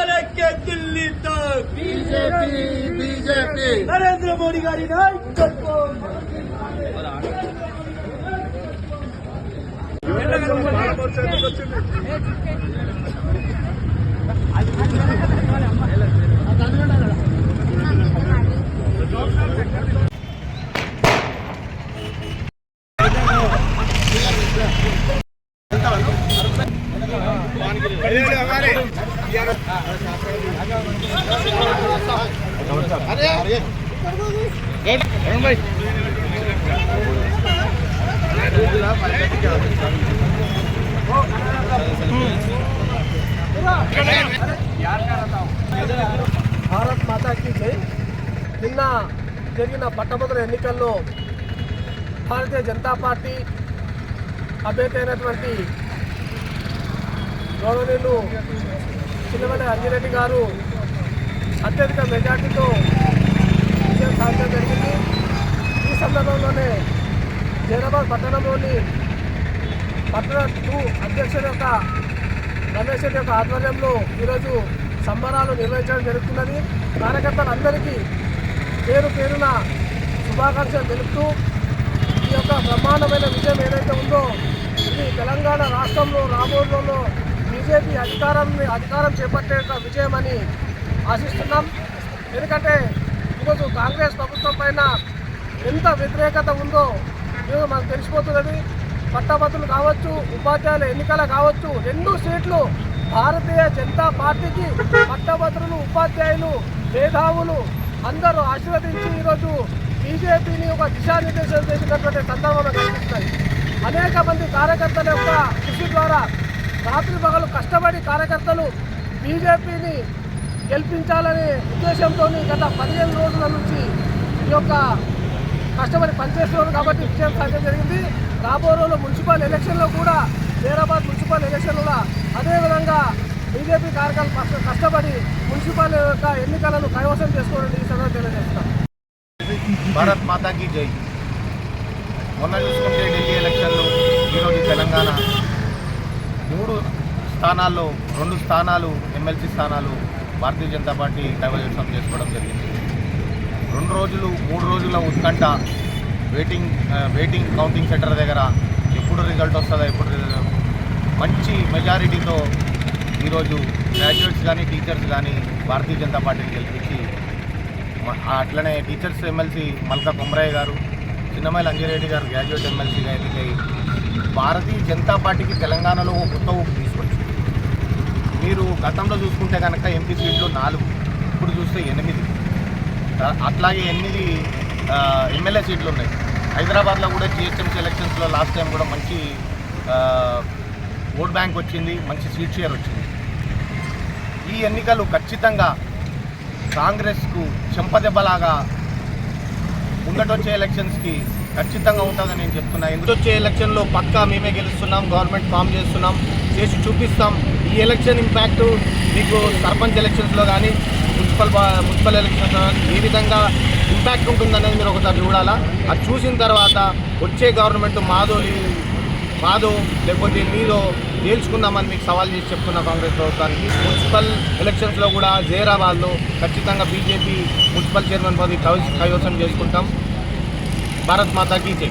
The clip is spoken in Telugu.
ಕಲೆಕ್ಕೆ ದಿಲ್ಲಿದ್ದಾರೆ ಬಿಜೆಪಿ ಬಿಜೆಪಿ ನರೇಂದ್ರ ಮೋದಿ ಗಾರಿ ನಾಯಕತ್ವ వచ్చింది భారత్ మాతాకి జై. నిన్న జరిగిన పట్టభద్రుల ఎన్నికల్లో భారతీయ జనతా పార్టీ అభ్యర్థి అయినటువంటి గౌరవనీయులు చిన్నమల్లి అంజిరెడ్డి గారు అత్యధిక మెజార్టీతో విజయం సాధించడం జరిగింది. ఈ సందర్భంలోనే జైరాబాద్ పట్టణంలోని పట్టణ టూ అధ్యక్షుడు యొక్క రమేష్ రెడ్డి యొక్క ఆధ్వర్యంలో ఈరోజు సంబరాలు నిర్వహించడం జరుగుతున్నది. కార్యకర్తలందరికీ పేరు పేరున శుభాకాంక్షలు తెలుపుతూ ఈ యొక్క బ్రహ్మాండమైన విజయం ఏదైతే ఉందో ఇది తెలంగాణ రాష్ట్రంలో రాబోయేలో బీజేపీ అధికారం అధికారం చేపట్టే విజయం అని ఆశిస్తున్నాం. ఎందుకంటే ఈరోజు కాంగ్రెస్ ప్రభుత్వం పైన ఎంత వ్యతిరేకత ఉందో ఈరోజు మనకు తెలిసిపోతున్నది. పట్టభద్రులు కావచ్చు ఉపాధ్యాయుల ఎన్నికల కావచ్చు రెండు సీట్లు భారతీయ జనతా పార్టీకి పట్టభద్రులు ఉపాధ్యాయులు మేధావులు అందరూ ఆశీర్వదించి ఈరోజు బీజేపీని ఒక దిశానిర్దేశం చేసినటువంటి సందర్భంలో కనిపిస్తున్నాయి. అనేక మంది కార్యకర్తల యొక్క కృషి ద్వారా రాత్రి పగలు కష్టపడి కార్యకర్తలు బీజేపీని గెలిపించాలనే ఉద్దేశంతో గత పదిహేను రోజుల నుంచి ఈ యొక్క కష్టపడి పనిచేస్తున్నారు కాబట్టి విజయం సాధ్యం జరిగింది. రాబో రోజుల్లో మున్సిపల్ ఎలక్షన్లో కూడా హైదరాబాద్ మున్సిపల్ ఎలక్షన్లో అదేవిధంగా బీజేపీ కార్యకర్తలు కష్ట- కష్టపడి మున్సిపల్ యొక్క ఎన్నికలను కైవసం చేసుకోవాలని ఈ సందర్భంగా తెలియజేస్తాం భారత్ మాతాకి జై. మొన్న చూసుకుంటే ఢిల్లీ ఎలక్షన్లు ఈరోజు తెలంగాణ స్థానాల్లో రెండు స్థానాలు ఎమ్మెల్సీ స్థానాలు భారతీయ జనతా పార్టీ కైవసం చేసుకోవడం జరిగింది. రెండు రోజులు మూడు రోజుల ఉత్కంఠ వెయిటింగ్ వెయిటింగ్ కౌంటింగ్ సెంటర్ దగ్గర ఎప్పుడు రిజల్ట్ వస్తుందో ఎప్పుడు మంచి మెజారిటీతో ఈరోజు గ్రాడ్యుయేట్స్ కానీ టీచర్స్ కానీ భారతీయ జనతా పార్టీని గెలిపించి అట్లనే టీచర్స్ ఎమ్మెల్సీ మల్కా కుమరయ్య గారు చిన్నమైల అంజిరెడ్డి గారు గ్రాడ్యుయేట్ ఎమ్మెల్సీగా ఎన్నికై భారతీయ జనతా పార్టీకి తెలంగాణలో ఒక కొత్త ఊపు తీసుకొచ్చింది మీరు గతంలో చూసుకుంటే కనుక ఎంపీ సీట్లు నాలుగు ఇప్పుడు చూస్తే ఎనిమిది. అట్లాగే ఎనిమిది ఎమ్మెల్యే సీట్లు ఉన్నాయి. హైదరాబాద్లో కూడా జిహెచ్ఎంసీ ఎలక్షన్స్లో లాస్ట్ టైం కూడా మంచి ఓట్ బ్యాంక్ వచ్చింది మంచి సీట్ షేర్ వచ్చింది. ఈ ఎన్నికలు ఖచ్చితంగా కాంగ్రెస్కు చెంపదెబ్బలాగా ముందటొచ్చే ఎలక్షన్స్కి ఖచ్చితంగా ఉంటుందని నేను చెప్తున్నా. ఎందుకు వచ్చే ఎలక్షన్లో పక్కా మేమే గెలుస్తున్నాం గవర్నమెంట్ ఫామ్ చేస్తున్నాం చేసి చూపిస్తాం. ఈ ఎలక్షన్ ఇంపాక్ట్ మీకు సర్పంచ్ ఎలక్షన్స్లో కానీ మున్సిపల్ మున్సిపల్ ఎలక్షన్స్లో కానీ ఏ విధంగా ఇంపాక్ట్ ఉంటుందనేది మీరు ఒకసారి చూడాలా? అది చూసిన తర్వాత వచ్చే గవర్నమెంట్ మాదో మాదో లేకపోతే మీదో తేల్చుకుందామని మీకు సవాల్ చేసి చెప్తున్నా కాంగ్రెస్ ప్రభుత్వానికి. మున్సిపల్ ఎలక్షన్స్లో కూడా జైరాబాద్లో ఖచ్చితంగా బీజేపీ మున్సిపల్ చైర్మన్ పదవి కైవసం చేసుకుంటాం. భారత్ మాతాకి జై.